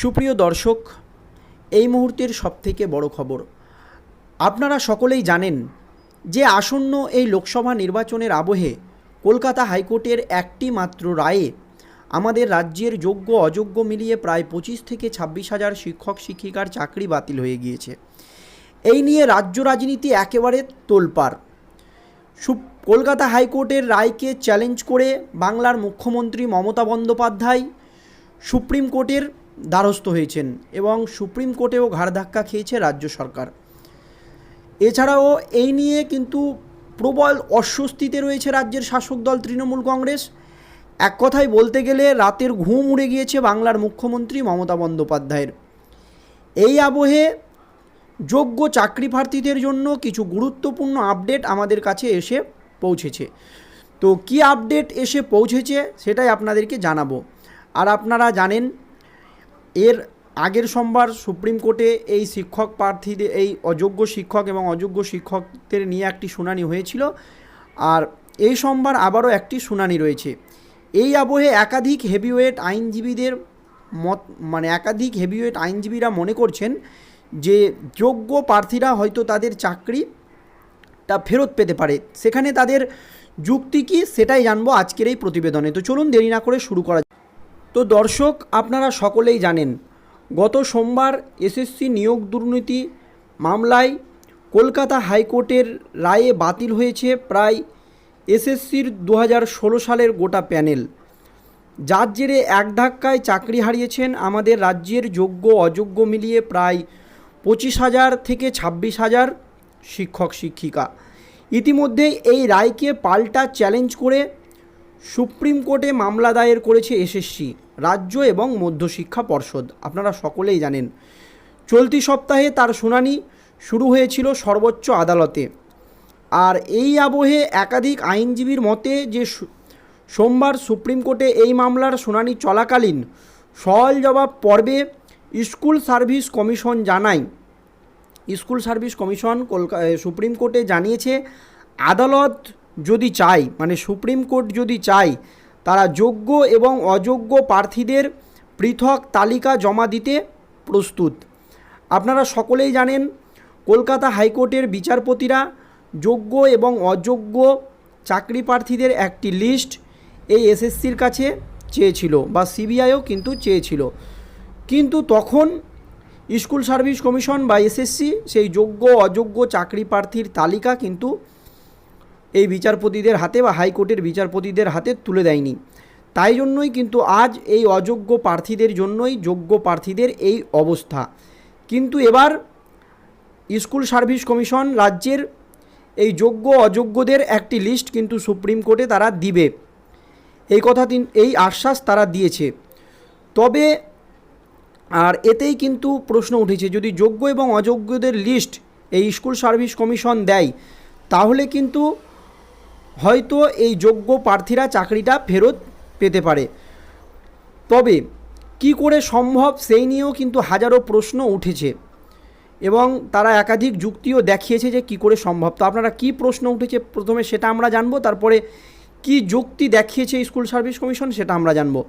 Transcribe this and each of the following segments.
সুপ্রিয় দর্শক, এই মুহূর্তের সবথেকে বড় খবর। আপনারা সকলেই জানেন যে আসন্ন এই লোকসভা নির্বাচনের আবহে কলকাতা হাইকোর্টের একটি মাত্র রায়ে আমাদের রাজ্যের যোগ্য অযোগ্য মিলিয়ে প্রায় পঁচিশ থেকে ছাব্বিশ হাজার শিক্ষক, শিক্ষিকার চাকরি বাতিল হয়ে গিয়েছে। এই নিয়ে রাজ্য রাজনীতি একেবারে তোলপাড়। কলকাতা হাইকোর্টের রায়কে চ্যালেঞ্জ করে বাংলার মুখ্যমন্ত্রী মমতা বন্দ্যোপাধ্যায় সুপ্রিম কোর্টের দ্বারস্থ হয়েছেন এবং সুপ্রিম কোর্টেও ঘাড় ধাক্কা খেয়েছে রাজ্য সরকার। এছাড়াও এই নিয়ে কিন্তু প্রবল অস্বস্তিতে রয়েছে রাজ্যের শাসক দল তৃণমূল কংগ্রেস। এক কথায় বলতে গেলে রাতের ঘুম উড়ে গিয়েছে বাংলার মুখ্যমন্ত্রী মমতা বন্দ্যোপাধ্যায়ের। এই আবহে যোগ্য চাকরি প্রার্থীদের জন্য কিছু গুরুত্বপূর্ণ আপডেট আমাদের কাছে এসে পৌঁছেছে। তো কি আপডেট এসে পৌঁছেছে সেটাই আপনাদেরকে জানাব। আর আপনারা জানেন এর আগের সোমবার সুপ্রিম কোর্টে এই শিক্ষক প্রার্থীদের, এই অযোগ্য শিক্ষক এবং অযোগ্য শিক্ষকদের নিয়ে একটি শুনানি হয়েছিল। আর এই সোমবার আবারও একটি শুনানি রয়েছে। এই আবহে একাধিক হেভিওয়েট আইনজীবীদের মত মানে একাধিক হেভিওয়েট আইনজীবীরা মনে করছেন যে যোগ্য প্রার্থীরা হয়তো তাদের চাকরিটা ফেরত পেতে পারে। সেখানে তাদের যুক্তি কি সেটাই জানব আজকের এই প্রতিবেদনে। তো চলুন দেরি না করে শুরু করা। তো দর্শক, আপনারা সকলেই জানেন, গত সোমবার এসএসসি নিয়োগ দুর্নীতি মামলায় কলকাতা হাইকোর্টের রায়ে বাতিল হয়েছে প্রায় এসএসসির দু সালের গোটা প্যানেল। যার জেরে এক ধাক্কায় চাকরি হারিয়েছেন আমাদের রাজ্যের যোগ্য, অযোগ্য মিলিয়ে প্রায় পঁচিশ হাজার থেকে ছাব্বিশ হাজার শিক্ষক, শিক্ষিকা। ইতিমধ্যে এই রায়কে পাল্টা চ্যালেঞ্জ করে সুপ্রিম কোর্টে মামলা দায়ের করেছে এসএসসি। রাজ্য এবং মধ্যশিক্ষা পর্ষদ, আপনারা সকলেই জানেন। চলতি সপ্তাহে তার শুনানি শুরু হয়েছিল সর্বোচ্চ আদালতে। আর এই আবহে একাধিক আইনজীবীর মতে যে সোমবার সুপ্রিম কোর্টে এই মামলার শুনানি চলাকালীন সওয়াল জবাব পর্বে স্কুল সার্ভিস কমিশন জানায়। স্কুল সার্ভিস কমিশন কলকা সুপ্রিম কোর্টে জানিয়েছে, আদালত যদি চায় মানে সুপ্রিম কোর্ট যদি চায় তারা যোগ্য এবং অযোগ্য প্রার্থীদের পৃথক তালিকা জমা দিতে প্রস্তুত। আপনারা সকলেই জানেন, কলকাতা হাইকোর্টের বিচারপতিরা যোগ্য এবং অযোগ্য চাকরি প্রার্থীদের একটি লিস্ট এই এসএসসির কাছে চেয়েছিল বা সিবিআইও কিন্তু চেয়েছিল। কিন্তু তখন স্কুল সার্ভিস কমিশন বা এসএসসি সেই যোগ্য, অযোগ্য চাকরি প্রার্থীর তালিকা কিন্তু এই বিচারপতিদের হাতে বা হাইকোর্টের বিচারপতিদের হাতে তুলে দেয়নি। তাই জন্যই কিন্তু আজ এই অযোগ্য প্রার্থীদের জন্যই যোগ্য প্রার্থীদের এই অবস্থা। কিন্তু এবার স্কুল সার্ভিস কমিশন রাজ্যের এই যোগ্য অযোগ্যদের একটি লিস্ট কিন্তু সুপ্রিম কোর্টে তারা দিবে। এই কথা তিন, এই আশ্বাস তারা দিয়েছে। তবে আর এতেই কিন্তু প্রশ্ন উঠেছে, যদি যোগ্য এবং অযোগ্যদের লিস্ট এই স্কুল সার্ভিস কমিশন দেয়, তাহলে কিন্তু হয়তো এই যোগ্য প্রার্থীরা চাকরিটা ফেরত পেতে পারে। তবে কি করে সম্ভব সেই নিয়েও কিন্তু হাজারো প্রশ্ন উঠেছে এবং তারা একাধিক যুক্তিও দেখিয়েছে যে কি করে সম্ভব। তো আপনারা কি প্রশ্ন উঠেছে প্রথমে সেটা আমরা জানব, তারপরে কি যুক্তি দেখিয়েছে স্কুল সার্ভিস কমিশন সেটা আমরা জানব।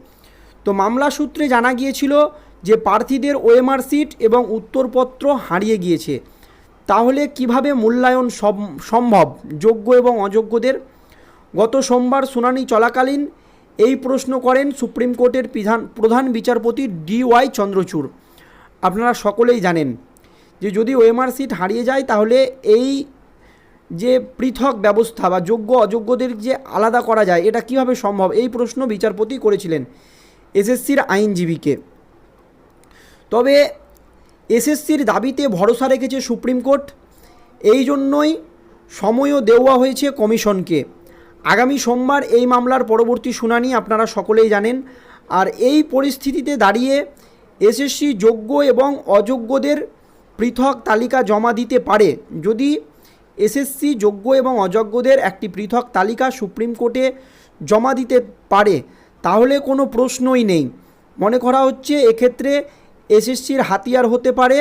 তো মামলা সূত্রে জানা গিয়েছিল যে প্রার্থীদের ওএমআর সিট এবং উত্তরপত্র হারিয়ে গিয়েছে। তাহলে কীভাবে মূল্যায়ন সম- সম্ভব? যোগ্য এবং অযোগ্যদের গত সোমবার শুনানি চলাকালীন এই প্রশ্ন করেন সুপ্রিম কোর্টের প্রধান প্রধান বিচারপতি ডি ওয়াই চন্দ্রচূড়। আপনারা সকলেই জানেন যে যদি ওএমআর সিট হারিয়ে যায় তাহলে এই যে পৃথক ব্যবস্থা বা যোগ্য, অযোগ্যদের যে আলাদা করা যায়, এটা কীভাবে সম্ভব? এই প্রশ্ন বিচারপতি করেছিলেন এসএসসির আইনজীবীকে। তবে এসএসসির দাবিতে ভরসা রেখেছে সুপ্রিম কোর্ট, এই জন্যই সময়ও দেওয়া হয়েছে কমিশনকে। আগামী সোমবার এই মামলার পরবর্তী শুনানি আপনারা সকলেই জানেন। আর এই পরিস্থিতিতে দাঁড়িয়ে এসএসসি যোগ্য এবং অযোগ্যদের পৃথক তালিকা জমা দিতে পারে। যদি এসএসসি যোগ্য এবং অযোগ্যদের একটি পৃথক তালিকা সুপ্রিম কোর্টে জমা দিতে পারে, তাহলে কোনো প্রশ্নই নেই। মনে করা হচ্ছে এক্ষেত্রে এসএসসির হাতিয়ার হতে পারে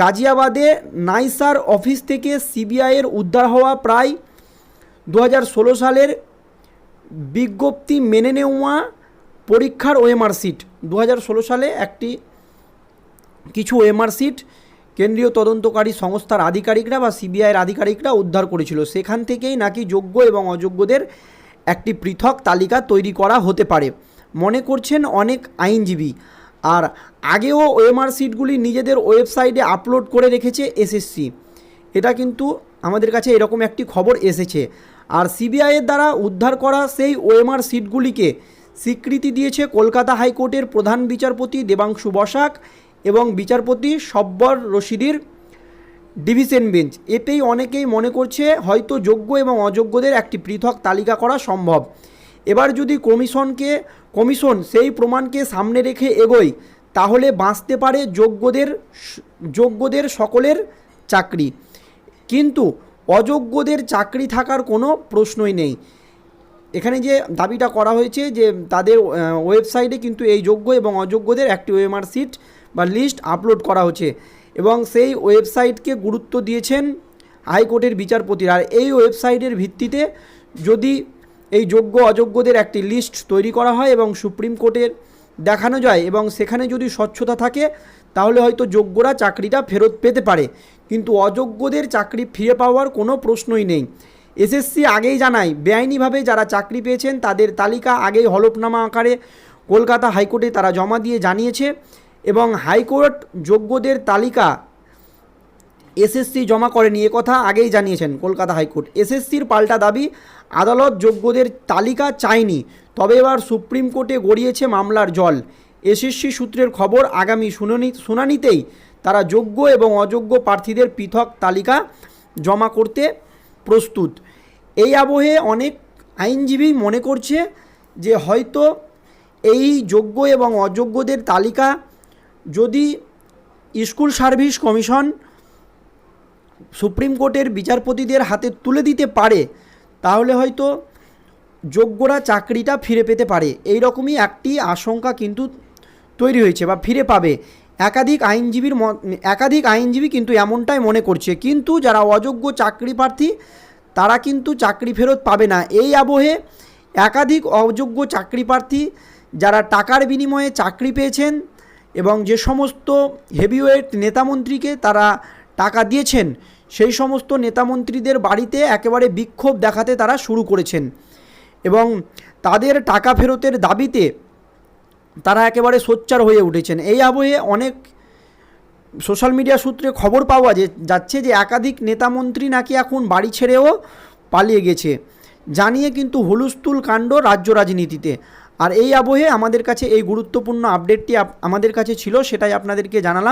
গাজিয়াবাদে নাইসার অফিস থেকে সিবিআইয়ের উদ্ধার হওয়া প্রায় দু হাজার ষোলো সালের বিজ্ঞপ্তি মেনে নেওয়া পরীক্ষার ওএমআর সিট। দু হাজার ষোলো সালে একটি কিছু ওএমআর সিট কেন্দ্রীয় তদন্তকারী সংস্থার আধিকারিকরা বা সিবিআইয়ের আধিকারিকরা উদ্ধার করেছিল। সেখান থেকেই নাকি যোগ্য এবং অযোগ্যদের একটি পৃথক তালিকা তৈরি করা হতে পারে। মনে করছেন অনেক আইনজীবী। আর আগেও ওএমআর সিটগুলি নিজেদের ওয়েবসাইটে আপলোড করে রেখেছে এসএসসি। এটা কিন্তু আমাদের কাছে এরকম একটি খবর এসেছে। আর সিবিআইয়ের দ্বারা উদ্ধার করা সেই ওএমআর সিটগুলিকে স্বীকৃতি দিয়েছে কলকাতা হাইকোর্টের প্রধান বিচারপতি দেবাংশু বসাক এবং বিচারপতি সব্বর রশিদির ডিভিশন বেঞ্চ। এতেই অনেকেই মনে করছে হয়তো যোগ্য এবং অযোগ্যদের একটি পৃথক তালিকা করা সম্ভব। এবার যদি কমিশনকে, কমিশন সেই প্রমাণকে সামনে রেখে এগোয়, তাহলে বাঁচতে পারে যোগ্যদের যোগ্যদের সকলের চাকরি। কিন্তু অযোগ্যদের চাকরি থাকার কোনো প্রশ্নই নেই। এখানে যে দাবিটা করা হয়েছে যে তাদের ওয়েবসাইটে কিন্তু এই যোগ্য এবং অযোগ্যদের একটি ওএমআর সিট বা লিস্ট আপলোড করা হচ্ছে এবং সেই ওয়েবসাইটকে গুরুত্ব দিয়েছেন হাইকোর্টের বিচারপতিরা। আর এই ওয়েবসাইটের ভিত্তিতে যদি এই যোগ্য অযোগ্যদের একটি লিস্ট তৈরি করা হয় এবং সুপ্রিম কোর্টের দেখানো যায় এবং সেখানে যদি স্বচ্ছতা থাকে তাহলে হয়তো যোগ্যরা চাকরিটা ফেরত পেতে পারে। কিন্তু অযোগ্যদের চাকরি ফিরে পাওয়ার কোনো প্রশ্নই নেই। এসএসসি আগেই জানায়, বেআইনিভাবে যারা চাকরি পেয়েছেন তাদের তালিকা আগেই হলফনামা আকারে কলকাতা হাইকোর্টে তারা জমা দিয়ে জানিয়েছে এবং হাইকোর্ট যোগ্যদের তালিকা এসএসসি জমা করেনি। এ কথা আগেই জানিয়েছেন কলকাতা হাইকোর্ট। এসএসসির পাল্টা দাবি, আদালত যোগ্যদের তালিকা চায়নি, তবে এবার সুপ্রিম কোর্টে গড়িয়েছে মামলার জল। এসএসসি সূত্রের খবর, আগামী শুনানি শুনানিতেই তারা যোগ্য এবং অযোগ্য প্রার্থীদের পৃথক তালিকা জমা করতে প্রস্তুত। এই আবহে অনেক আইনজীবী মনে করছে যে হয়তো এই যোগ্য এবং অযোগ্যদের তালিকা যদি স্কুল সার্ভিস কমিশন সুপ্রিম কোর্টের বিচারপতিদের হাতে তুলে দিতে পারে, তাহলে হয়তো যোগ্যরা চাকরিটা ফিরে পেতে পারে। এই রকমই একটি আশঙ্কা কিন্তু তৈরি হয়েছে বা ফিরে পাবে। একাধিক আইনজীবীর একাধিক আইনজীবী কিন্তু এমনটাই মনে করছে। কিন্তু যারা অযোগ্য চাকরি প্রার্থী, তারা কিন্তু চাকরি ফেরত পাবে না। এই আবহে একাধিক অযোগ্য চাকরি প্রার্থী যারা টাকার বিনিময়ে চাকরি পেয়েছেন এবং যে সমস্ত হেভিওয়েট নেতামন্ত্রীকে তারা টাকা দিয়েছেন, সেই সমস্ত নেতামন্ত্রীদের বাড়িতে একেবারে বিক্ষোভ দেখাতে তারা শুরু করেছেন। এবং তাদের টাকা ফেরতের দাবিতে তারা একেবারে সোচ্চার হয়ে উঠেছেন। এই আবহে অনেক সোশ্যাল মিডিয়া সূত্রে খবর পাওয়া যে, যাচ্ছে যে একাধিক নেতা মন্ত্রী নাকি এখন বাড়ি ছেড়েও পালিয়ে গেছে। জানিয়ে কিন্তু হুলুস্থুল কাণ্ড রাজ্য রাজনীতিতে। আর এই আবহে আমাদের কাছে এই গুরুত্বপূর্ণ আপডেটটি আমাদের কাছে ছিল, সেটাই আপনাদেরকে জানালাম।